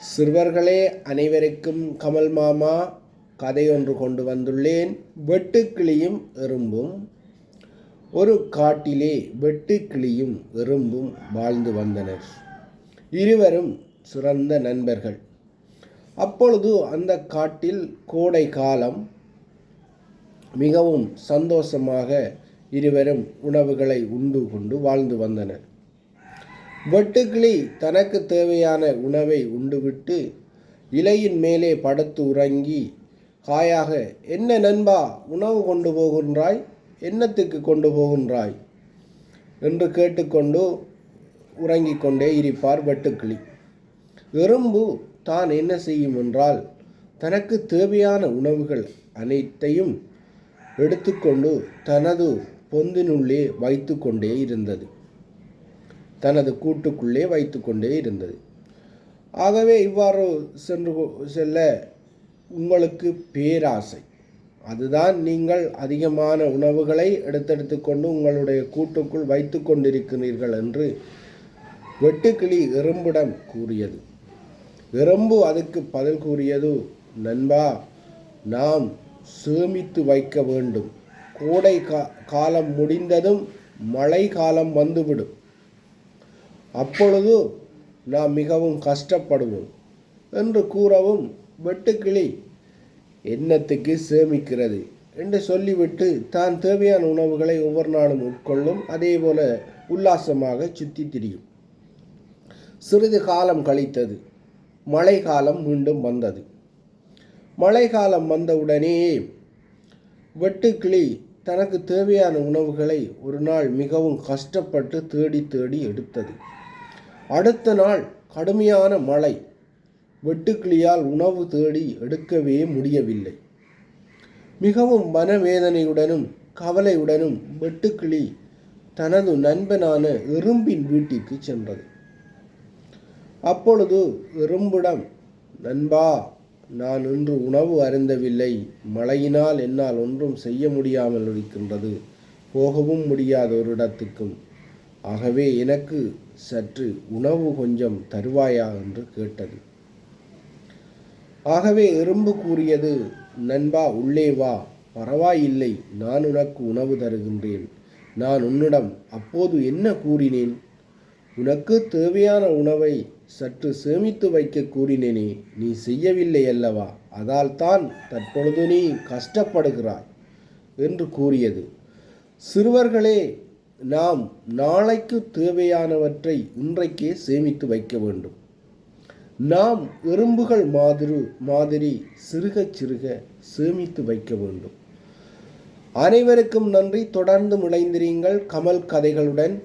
சிறுவர்களே அனைவருக்கும் கமல் மாமா கதையொன்று கொண்டு வந்துள்ளேன். வெட்டுக்கிளியும் எறும்பும். ஒரு காட்டிலே வெட்டுக்கிளியும் எறும்பும் வாழ்ந்து வந்தனர். இருவரும் சிறந்த நண்பர்கள். அப்பொழுது அந்த காட்டில் கோடை காலம். மிகவும் சந்தோஷமாக இருவரும் உணவுகளை உண்டு கொண்டு வாழ்ந்து வந்தனர். வெட்டுக்கிளி தனக்கு தேவையான உணவை உண்டுவிட்டு இலையின் மேலே படுத்து உறங்கி காயாக என்ன நண்பா உணவு கொண்டு போகின்றாய்? என்னத்துக்கு கொண்டு போகின்றாய் என்று கேட்டுக்கொண்டு உறங்கிக் கொண்டே இருப்பார் வெட்டுக்கிளி. எறும்பு தான் என்ன செய்யும் என்றால் தனக்கு தேவையான உணவுகள் அனைத்தையும் எடுத்துக்கொண்டு தனது பொந்தினுள்ளே வைத்து கொண்டே இருந்தது. தனது கூட்டுக்குள்ளே வைத்து கொண்டே இருந்தது. ஆகவே இவ்வாறு சென்று செல்ல உங்களுக்கு பேராசை. அதுதான் நீங்கள் அதிகமான உணவுகளை எடுத்தெடுத்து கொண்டு உங்களுடைய கூட்டுக்குள் வைத்து கொண்டிருக்கிறீர்கள் என்று வெட்டுக்கிளி எறும்பிடம் கூறியது. எறும்பு அதுக்கு பதில் கூறியது நண்பா நாம் சேமித்து வைக்க வேண்டும். கோடை கா காலம் முடிந்ததும் மழை காலம் வந்துவிடும். அப்பொழுது நாம் மிகவும் கஷ்டப்படுவோம் என்று கூறவும் வெட்டுக்கிளி எண்ணத்துக்கு சேமிக்கிறது? என்று சொல்லிவிட்டு தான் தேவையான உணவுகளை ஒவ்வொரு நாளும் உட்கொள்ளும். அதே போல உல்லாசமாக சுற்றி திரியும். சிறிது காலம் கழித்தது. மழை காலம் மீண்டும் வந்தது. மழை காலம் வந்தவுடனே வெட்டுக்கிளி தனக்கு தேவையான உணவுகளை ஒரு நாள் மிகவும் கஷ்டப்பட்டு தேடி தேடி எடுத்தது. அடுத்த நாள் கடுமையான மழை. வெட்டுக்கிளியால் உணவு தேடி எடுக்கவே முடியவில்லை. மிகவும் மனவேதனையுடனும் கவலையுடனும் வெட்டுக்கிளி தனது நண்பனான எறும்பின் வீட்டிற்கு சென்றது. அப்பொழுது எறும்பிடம் நண்பா நான் இன்று உணவு அருந்தவில்லை. மழையினால் என்னால் ஒன்றும் செய்ய முடியாமல் இருக்கின்றது. போகவும் முடியாத ஒரு இடத்துக்கும். ஆகவே எனக்கு சற்று உணவு கொஞ்சம் தருவாயா என்று கேட்டது. ஆகவே எறும்பு கூறியது நண்பா உள்ளே வா. பரவாயில்லை நான் உனக்கு உணவு தருகின்றேன். நான் உன்னிடம் அப்போது என்ன கூறினேன்? உனக்கு தேவையான உணவை சற்று சேமித்து வைக்க கூறினேனே. நீ செய்யவில்லை அல்லவா? அதால் தான் தற்பொழுது நீ கஷ்டப்படுகிறாய் என்று கூறியது. சிறுவர்களே நாம் நாளைக்கு தேவையானவற்றை இன்றைக்கே சேமித்து வைக்க வேண்டும். நாம் எறும்புகள் மாதிரி மாதிரி சிறுக சிறுக சேமித்து வைக்க வேண்டும். அனைவருக்கும் நன்றி. தொடர்ந்து இணைந்திருங்கள் கமல் கதைகளுடன்.